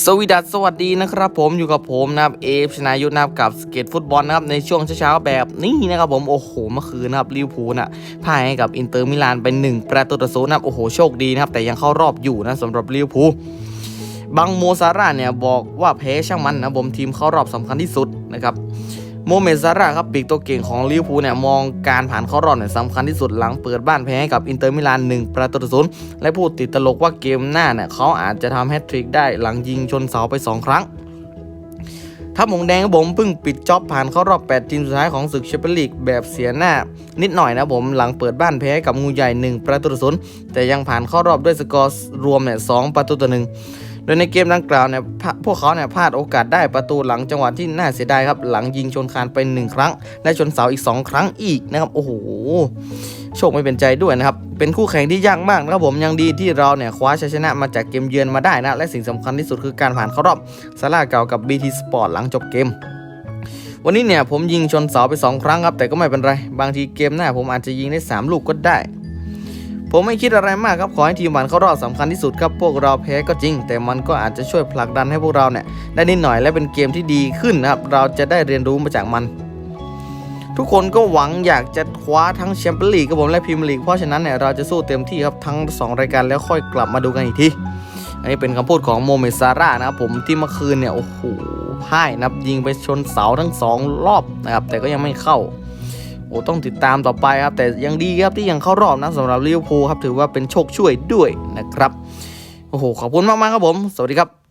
สวีดัสสวัสดีนะครับผมอยู่กับผมนะครับเอฟชนายุทธนะครับกับสเก็ตฟุตบอลนะครับในช่วงเช้าๆแบบนี้นะครับผมโอ้โหเมื่อคืนนะครับลิเวอร์พูลนะพ่ายให้กับอินเตอร์มิลานไป1ประตูต่อศูนย์นะครับโอ้โหโชคดีนะครับแต่ยังเข้ารอบอยู่นะสำหรับลิเวอร์พูลบังโมซาร่าเนี่ยบอกว่าแพ้ช่างมันนะผมทีมเข้ารอบสำคัญที่สุดนะครับ โมเมซาร่าครับปีกตัวเก่งของลิเวอร์พูลเนี่ยมองการผ่านเข้ารอบเนี่ยสำคัญที่สุดหลังเปิดบ้านแพ้ให้กับอินเตอร์มิลาน1ประตูต่อศูนย์และพูดติดตลกว่าเกมหน้าเนี่ยเขาอาจจะทำแฮตทริกได้หลังยิงชนเสาไป 2 ครั้งทัพหงแดงผมเพิ่งปิดจ็อบผ่านเข้ารอบ 8 ทีมสุดท้ายของศึกแชมเปี้ยนลีกแบบเสียหน้า นิดหน่อยนะผมหลังเปิดบ้านแพ้กับงูใหญ่ 1 ประตูต่อศูนย์แต่ยังผ่านเข้ารอบด้วยสกอร์รวมเนี่ยสประตูต่อหนึ่ง โดยในเกมดังกล่าวเนี่ยพวกเขาเนี่ยพลาดโอกาสได้ประตูหลังจังหวะที่น่าเสียดายครับ หลังยิงชนคานไป 1 ครั้ง และชนเสาอีก 2 ครั้งอีกนะครับ โอ้โหโชคไม่เป็นใจด้วยนะครับ เป็นคู่แข่งที่ยากมากนะครับผมยังดีที่เราเนี่ยคว้าชัยชนะมาจากเกมเยือนมาได้นะ และสิ่งสำคัญที่สุดคือการผ่านเข้ารอบซาร่าเก่ากับ BT Sport หลังจบเกมวันนี้เนี่ยผมยิงชนเสาไป 2 ครั้งครับ แต่ก็ไม่เป็นไร บางทีเกมหน้าผมอาจจะยิงได้ 3 ลูกก็ได้ ผมไม่คิดอะไรมากครับขอให้ทีมผ่านเข้ารอบสำคัญที่สุดครับพวกเราแพ้ก็จริง แต่มันก็อาจจะช่วยผลักดันให้พวกเราเนี่ยได้นิดหน่อยและเป็นเกมที่ดีขึ้นนะครับเราจะได้เรียนรู้มาจากมัน ทุกคนก็หวังอยากจะคว้าทั้งแชมเปี้ยนลีกกับผมและพรีเมียร์ลีกเพราะฉะนั้นเนี่ยเราจะสู้เต็มที่ครับทั้ง 2 รายการแล้วค่อยกลับมาดูกันอีกทีอันนี้เป็นคำพูดของโมเมซาร่านะครับผมที่เมื่อคืนเนี่ยโอ้โหพ่ายนับยิงไปชนเสาทั้งสองรอบนะครับแต่ก็ยังไม่เข้า โอ้ต้องติดตามต่อไปครับ แต่ยังดีครับที่ยังเข้ารอบนะสำหรับลิเวอร์พูลครับถือว่าเป็นโชคช่วยด้วยนะครับ โอ้โหขอบคุณมากๆครับผม สวัสดีครับ